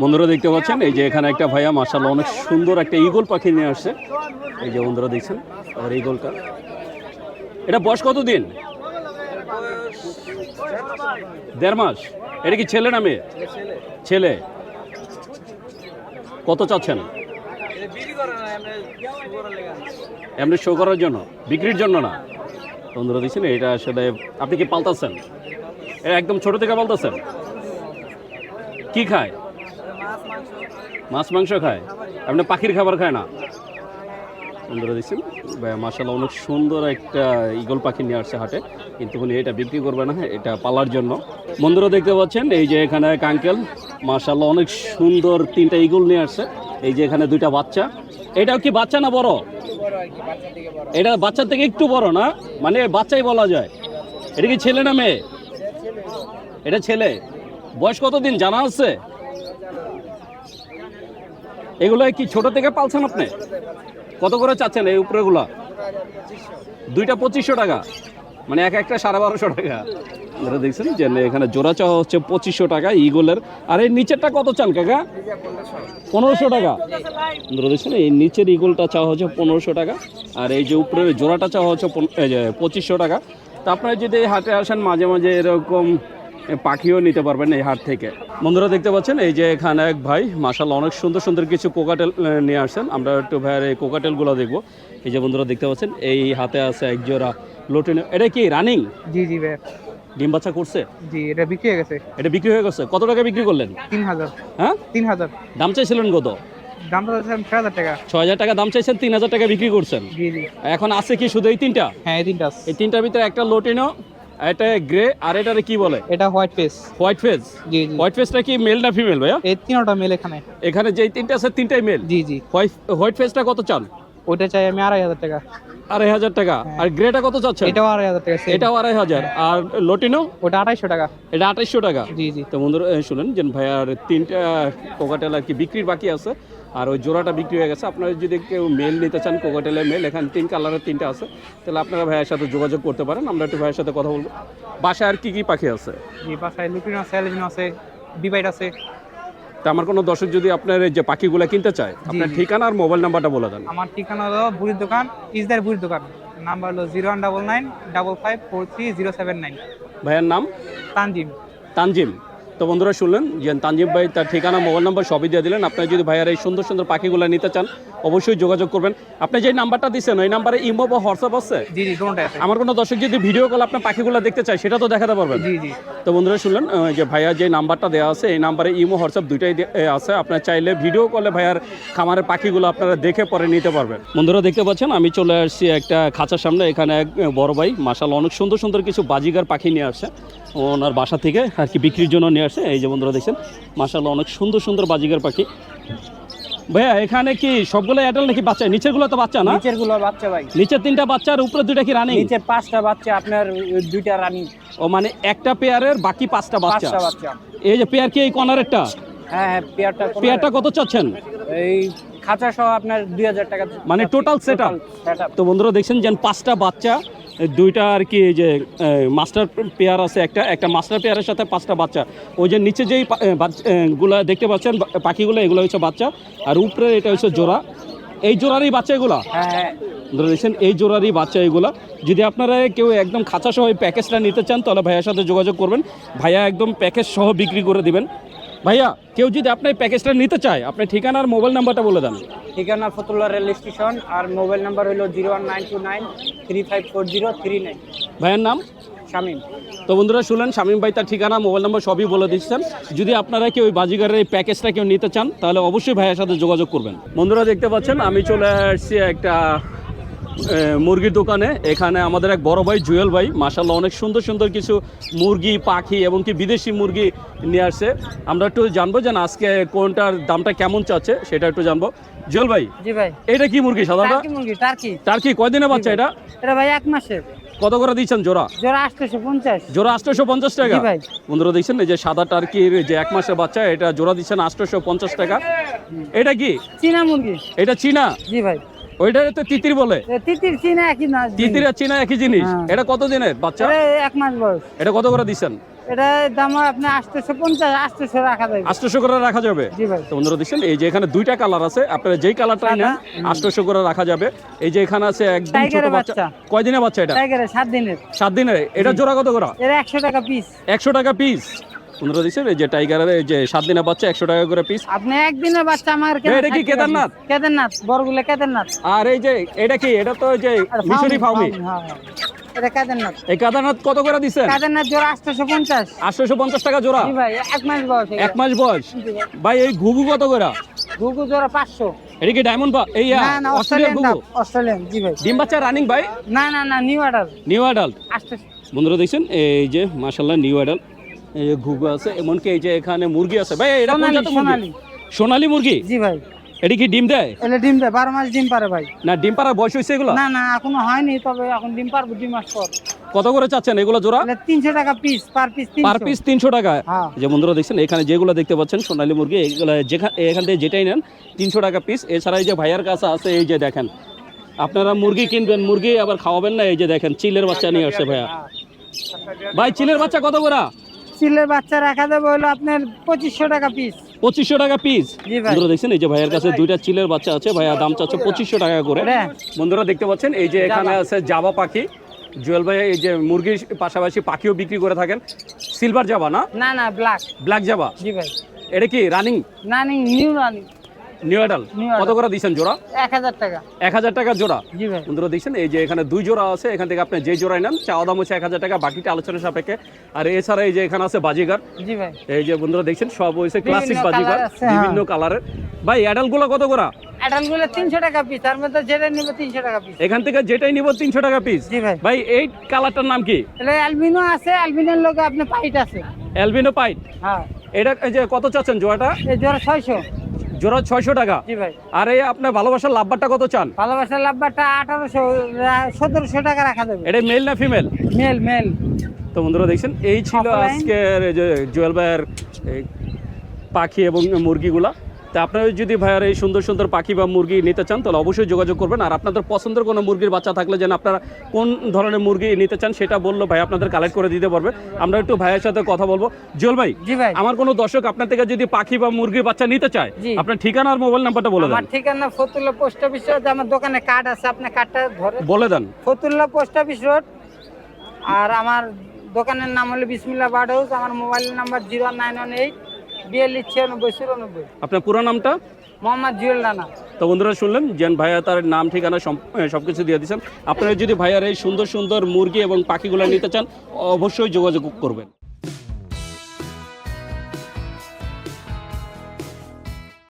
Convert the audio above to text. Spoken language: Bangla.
বন্ধুরা দেখতে পাচ্ছেন, এই যে এখানে একটা ভাইয়া মাসাল্লাহ অনেক সুন্দর একটা ইগল পাখি নিয়ে আসছে। এই যে বন্ধুরা দেখছেন আর ইগলটা এটা বয়স কত দিন দেড় মাস। এটা কি ছেলে না মেয়ে? ছেলে। কত চাচ্ছেন? এমনি শো করার জন্য, বিক্রির জন্য না? বন্ধুরা দিচ্ছেন এটা আসলে আপনি কি পাল্টাচ্ছেন এটা একদম ছোট থেকে পাল্টাচ্ছেন কি খায়? মাছ, মাংস খায়? আপনি পাখির খাবার খায় না? বন্ধুরা, দেখছেন? মাসাল্লাহ অনেক সুন্দর একটা ইগল পাখি নিয়ে আসছে হাটে। কিন্তু উনি এটা বিক্রি করবে না এটা পালার জন্য। বন্ধুরা, দেখতে পাচ্ছেন, এই যে এখানে এক আঙ্কেল মাসাল্লাহ অনেক সুন্দর তিনটা ইগল নিয়ে আসছে। এই যে এখানে দুইটা বাচ্চা। এটাও কি বাচ্চা না বড়? এটা বাচ্চার থেকে একটু বড় না? মানে বাচ্চাই বলা যায়। এটা কি ছেলে না মেয়ে? এটা ছেলে। বয়স কতদিন? জানা আছে? এগুলো কি ছোট থেকে পালছেন আপনি? কত করে চাচ্ছেন এই উপরেগুলো? দুইটা পঁচিশশো টাকা। মানে এক একটা সাড়ে বারোশো টাকা। আপনারা দেখছেন যে এখানে জোড়া চাওয়া হচ্ছে পঁচিশশো টাকা ইগলের। আর এই নিচেরটা কত চান কাকা? পনেরোশো টাকা। আপনারা দেখছেন এই নিচের ইগলটা চাওয়া হচ্ছে পনেরোশো টাকা। আর এই যে উপরের জোড়াটা চাওয়া হচ্ছে পঁচিশশো টাকা। তা আপনারা যদি হাটে আসেন মাঝে মাঝে এরকম পাখিও নিতে পারবেন এই হাট থেকে। বন্ধুরা দেখতে পাচ্ছেন এই যে এখানে এক ভাই মাসাল অনেক সুন্দর সুন্দর কিছু কোকাটেল নিয়ে আসছেন। আমরা একটু ভাইয়ের এই কোকাটেলগুলো দেখব। এই যে বন্ধুরা দেখতে পাচ্ছেন এই হাতে আছে এক জোড়া লোটিন এটা কি রানিং? জি জি ভাই ডিম বাচ্চা করছে? জি এটা বিক্রি হয়ে গেছে। এটা বিক্রি হয়ে গেছে। কত টাকা বিক্রি করলেন? তিন হাজার। হ্যাঁ? তিন হাজার। দাম চাইছিলেন কত? দাম ছয় হাজার টাকা। ছয় হাজার টাকা দাম চাইছেন তিন হাজার টাকা বিক্রি করছেন। জি জি। এখন আছে কি শুধু এই তিনটা? হ্যাঁ এই তিনটা এই তিনটার ভিতরে একটা লোটিনো এটা গ্রে আর এটারে কি বলে? এটা হোয়াইট পেস হোয়াইট ফেস জি জি। হোয়াইট ফেসটা কি মেল না ফিমেল ভাইয়া? এই তিনটা মেল এখানে। এখানে যেই তিনটা আছে তিনটাই মেল জি জি। হোয়াইট ফেসটা কত চান? ওইটা চাই আমি আড়াই হাজার টাকা। আড়াই হাজার টাকা। আর গ্রেটা কত চাচ্ছেন? এটাও আড়াই হাজার টাকা এটাও আড়াই হাজার। আর লোটিনো ওটা আড়াইশো টাকা। এটা আঠাইশশো টাকা। জি জি। তো বন্ধুরা শুনুন যে ভাইয়ার তিনটা কোকাটেল আর কি বিক্রির বাকি আছে। আর ওই জোড়াটা বিক্রি হয়ে গেছে। আপনারা যদি কেউ মেল নিতে চান কোকাটেলের মেল এখানে তিন কালারের তিনটা আছে তাহলে আপনারা ভাইয়ের সাথে যোগাযোগ করতে পারেন। আমরা একটু ভাইয়ের সাথে কথা বলব। বাসায় আর কি কি পাখি আছে? বাসায় লুটিন আছে অ্যালবিন আছে বিবাইট আছে। তা আমার কোনো দর্শক যদি আপনার যে পাখিগুলো কিনতে চায় আপনার ঠিকানা আর মোবাইল নাম্বারটা বলে দেন। আমার ঠিকানা হলো বুড়ির দোকান ইজদার বুড়ির দোকান। নাম্বার হলো zero one double nine double five four three zero seven nine ভাইয়ের নাম? তানজিম। তানজিম। তো বন্ধুরা শুনলেন যে তানজিম ভাই তার ঠিকানা মোবাইল নাম্বার সবই দিয়ে দিলেন। আপনারা যদি ভাইয়ার এই সুন্দর সুন্দর পাখিগুলো নিতে চান অবশ্যই যোগাযোগ করবেন। আপনি যে নাম্বারটা দিচ্ছেন ওই নাম্বারে ইমো বা হোয়াটসঅ্যাপ আছে? আমার কোনো দর্শক যদি ভিডিও কল আপনার পাখিগুলো দেখতে চায় সেটা তো দেখাতে পারবেন। জি জি। তো বন্ধুরা শুনলেন যে ভাইয়া যে নাম্বারটা দেওয়া আছে এই নাম্বারে ইমো হোয়াটসঅ্যাপ দুইটাই আছে। আপনার চাইলে ভিডিও কলে ভাইয়ার খামারের পাখিগুলো আপনারা দেখে পরে নিতে পারবেন। বন্ধুরা দেখতে পাচ্ছেন আমি চলে আসছি একটা খাঁচার সামনে এখানে এক বড় ভাই মাসাল অনেক সুন্দর সুন্দর কিছু বাজিগার পাখি নিয়ে আসছে। ওনার বাসা থেকে আর কি বিক্রির জন্য নিয়ে আসছে এই যে বন্ধুরা দেখছেন মাসাল অনেক সুন্দর সুন্দর বাজিগার পাখি। ভাইয়া এখানে কি সবগুলো অ্যাডাল নাকি বাচ্চা? নিচেরগুলো তো বাচ্চা না? নিচেরগুলো বাচ্চা ভাই। নিচের তিনটা বাচ্চা আর উপরে দুইটা কি রানিং নিচের পাঁচটা বাচ্চা আপনার দুইটা রানিং ও মানে একটা পেয়ারের বাকি পাঁচটা বাচ্চা? বাচ্চা। এই যে পেয়ার কি এই কর্নারেরটা হ্যাঁ হ্যাঁ পেয়ারটা পেয়ারটা কত চাচ্ছেন? এই খাঁচা সহ আপনার দুই হাজার টাকা। মানে setup? সেটআপ তো বন্ধুরা দেখছেন যেন পাঁচটা বাচ্চা দুইটা আর কি এই যে মাস্টার পেয়ার আছে একটা একটা মাস্টার পেয়ারের সাথে পাঁচটা বাচ্চা। ওই যে নিচে যেই গুলা দেখতে পাচ্ছেন পাখিগুলো এগুলো হচ্ছে বাচ্চা। আর উপরে এটা হচ্ছে জোড়া। এই জোড়ারই বাচ্চা এগুলা? হ্যাঁ হ্যাঁ। দেখছেন এই জোড়ারই বাচ্চা এগুলা। যদি আপনারা কেউ একদম খাঁচা সহ প্যাকেজটা নিতে চান তাহলে ভাইয়ার সাথে যোগাযোগ করবেন। ভাইয়া একদম প্যাকেজ সহ বিক্রি করে দিবেন। ভাইয়া কেউ যদি আপনার প্যাকেজটা নিতে চায় আপনার ঠিকানা আর মোবাইল নাম্বারটা বলে দেন। ঠিকানা ফতুল্লা রেল স্টেশন আর মোবাইল নাম্বার হলো zero one nine two nine three five four zero three nine ভাইয়ের নাম? শামিম। তো বন্ধুরা শুনলেন শামীম ভাই তার ঠিকানা মোবাইল নাম্বার সবই বলে দিচ্ছেন। যদি আপনারা কেউ ওই বাজিগারের এই প্যাকেজটা কেউ নিতে চান তাহলে অবশ্যই ভাইয়ের সাথে যোগাযোগ করবেন। বন্ধুরা দেখতে পাচ্ছেন আমি চলে আসছি একটা মুরগির দোকানে। এখানে আমাদের এক বড় ভাই জুয়েল ভাই মাসাল্লাহ অনেক সুন্দর সুন্দর কিছু মুরগি পাখি এবং কি বিদেশি মুরগি নিয়ে আসছে। আমরা একটু জানব যে আজকে কোনটার দামটা কেমন চাচ্ছে সেটা একটু জানব। জুয়েল ভাই জি ভাই। এটা কি মুরগি সাধারণত টার্কি মুরগি টার্কি। তার কি কয়দিনে বাচ্চা এটা? এটা ভাই এক মাসের। কত করে দিচ্ছেন জোড়া? জোড়া আসতেছে পঞ্চাশ। জোড়া আটশোশো পঞ্চাশ টাকা? জি ভাই। বন্ধুরা দেখছেন এই যে সাদা টার্কির যে এক মাসের বাচ্চা এটা জোড়া দিচ্ছেন আটশোশো পঞ্চাশ টাকা। এটা কি? চীনা মুরগি। এটা চীনা? জি ভাই। ওইটারে তো তিতির বলে। তিতির চিনা একই না তিতির আর চীনা একই জিনিস। হ্যাঁ। এটা কত দিনের বাচ্চা? এক মাস বয়স। এটা কত করে দিচ্ছেন এটা দাম আপনি আটশোশো পঞ্চাশ আটশোশো রাখা যাবে। আটশোশো করে রাখা যাবে। তো বন্ধুরা দেখছেন এই যে এখানে দুইটা কালার আছে আপনারা যেই কালারটা নেন আটশোশো করে রাখা যাবে। এই যে এখানে আছে একদম ছোট বাচ্চা। বাচ্চা। কয় দিনের বাচ্চা এটা? সাত দিনের। সাত দিনের। এটা জোড়া কত করে? একশো টাকা পিস একশো টাকা পিস দেখছেন এই যে টাইগারের যে সাত দিনের বাচ্চা একশো টাকা করে পিস আপনি একদিনের বাচ্চা আমার এটা কি কেদারনাথ? কেদারনাথ বড়গুলো কেদারনাথ। আর এই যে এটা কি? এটা তো যে মিশরি ফাউমি। হ্যাঁ, হ্যাঁ। এটা কেদারনাথ। এই কাদানাথ কত করে দিচ্ছেন কেদারনাথ জোড়া আটশোশো পঞ্চাশ। আটশোশো পঞ্চাশ টাকা জোড়া? জি ভাই এক মাস বয়স এক মাস বয়স? ভাই। এই ঘুঘু কত করে? ঘুঘু জোড়া পাঁচশো। এটা কি ডায়মন্ড বা এই না না অস্ট্রেলিয়ান অস্ট্রেলিয়ান ঘুঘু? অস্ট্রেলিয়ান জি ভাই। ডিম বাচ্চা রানিং ভাই? না না না নিউ অর্ডার নিউ অ্যাডাল্ট বন্ধুরা দেখছেন এই যে মাশাল্লাহ নিউ অ্যাডাল্ট ঘুঘু আছে এমনকি এই যে এখানে মুরগি আছে। ভাই এটা কোন জাতের মুরগি? সোনালী। সোনালী মুরগি? জি ভাই। এটা কি ডিম দেয়? এলে ডিম দেয় বারো মাস ডিম পারে ভাই। না ডিম পাড়ার বয়স হয়েছে এগুলো? না না এখনও হয়নি তবে এখন ডিম পারব দুই মাস পর। কত করে চাচ্ছেন এগুলো জোড়া? তিনশো টাকা piece per piece per piece তিনশো টাকা। হ্যাঁ। যে বন্ধুরা দেখছেন এখানে যেগুলো দেখতে পাচ্ছেন সোনালী মুরগি এগুলো এখান থেকে যেটাই নেন তিনশো টাকা পিস এছাড়া এই যে ভাইয়ার কাছে আছে এই যে দেখেন। আপনারা মুরগি কিনবেন মুরগি আবার খাওয়াবেন না এই যে দেখেন চিলের বাচ্চা নিয়ে আসছে ভাইয়া। ভাই চিলের বাচ্চা কত করে? চিলের বাচ্চা রাখা দেবে হলো আপনার পঁচিশশো টাকা পিস পঁচিশশো টাকা পিস বন্ধুরা দেখছেন এই যে ভাইয়ের কাছে দুইটা চিলের বাচ্চা আছে ভাইয়া দাম চাচ্ছে পঁচিশশো টাকা করে। বন্ধুরা দেখতে পাচ্ছেন এই যে এখানে আছে জাবা পাখি। জুয়েল ভাই এই যে মুরগির পাশাপাশি পাখিও বিক্রি করে থাকেন। সিলভার জাবা না? না না ব্ল্যাক ব্ল্যাক জাবা? জি ভাই। এটা কি রানিং রানিং নিউ রানি নিউ অ্যাডাল কত করে দিচ্ছেন জোড়া? এক হাজার টাকা। এক হাজার টাকা জোড়া? বন্ধুরা দেখছেন এই যে এখানে দুই জোড়া আছে এখান থেকে আপনি যে জোড়াই নেন চাওয়া দাম হচ্ছে এক হাজার টাকা বাকিটা আলোচনা সাপেক্ষে। আর এছাড়া এই যে এখানে আছে বাজিগার। ভাই। এই যে বন্ধুরা দেখছেন সব হয়েছে ক্লাসিক বাজিগার হ্যাঁ। বিভিন্ন কালারের ভাই অ্যাডালগুলো কত করে? টাকা পিস তার মধ্যে যেটা নিবে তিনশো টাকা পিস এখান থেকে যেটাই নিব তিনশো টাকা পিস জি ভাই। ভাই এই কালারটার নাম কি? অ্যালবিনো আছে অ্যালবিনোর লোকে আপনি পাইট আছে। অ্যালবিনো পাইট। হ্যাঁ। এটা এই যে কত চাচ্ছেন জোড়াটা? এই জোড়া ছয়শো। জোড়া ছয়শো টাকা। জি ভাই। আর এই আপনার ভালোবাসার লাভবারটা কত চান? ভালোবাসার লাভবারটা আঠারোশো সতেরোশো টাকা রাখা যাবে। এটা মেল না ফিমেল মেল মেল তো বন্ধুরা দেখছেন এই ছিল আজকের জুয়েল ভাইয়ের পাখি এবং মুরগিগুলা। তা আপনারা যদি ভাইয়ার এই সুন্দর সুন্দর পাখি বা মুরগি নিতে চান তাহলে অবশ্যই যোগাযোগ করবেন। আর আপনাদের পছন্দের কোনো মুরগির বাচ্চা থাকলে যেন আপনারা কোন ধরনের মুরগি নিতে চান সেটা বলল ভাই আপনাদের কালেক্ট করে দিতে পারবে। আমরা একটু ভাইয়ের সাথে কথা বলব। জুয়েল ভাই ভাই। আমার কোনো দর্শক আপনার থেকে যদি পাখি বা মুরগির বাচ্চা নিতে চায় আপনার ঠিকানা আর মোবাইল নাম্বারটা বলে আমার দেন। ঠিকানা ফতুল্লা পোস্ট অফিস রোড আমার দোকানে কার্ড আছে আপনি কার্ডটা ধরে বলে দেন। Fatullah post office road. আর আমার দোকানের নাম হলো বিসমিল্লা বার্ড হাউস আমার mobile number zero nine one eight বিয়াল্লিশ ছিয়ানব্বই চুরানব্বই। আপনার পুরো নামটা? মোহাম্মদ জুয়েল রানা। তো বন্ধুরা শুনলেন জেন ভাইয়া তার নাম ঠিকানা সব কিছু দিয়ে দিচ্ছেন আপনারা যদি ভাইয়ার এই সুন্দর সুন্দর মুরগি এবং পাখিগুলো নিতে চান অবশ্যই যোগাযোগ করবেন।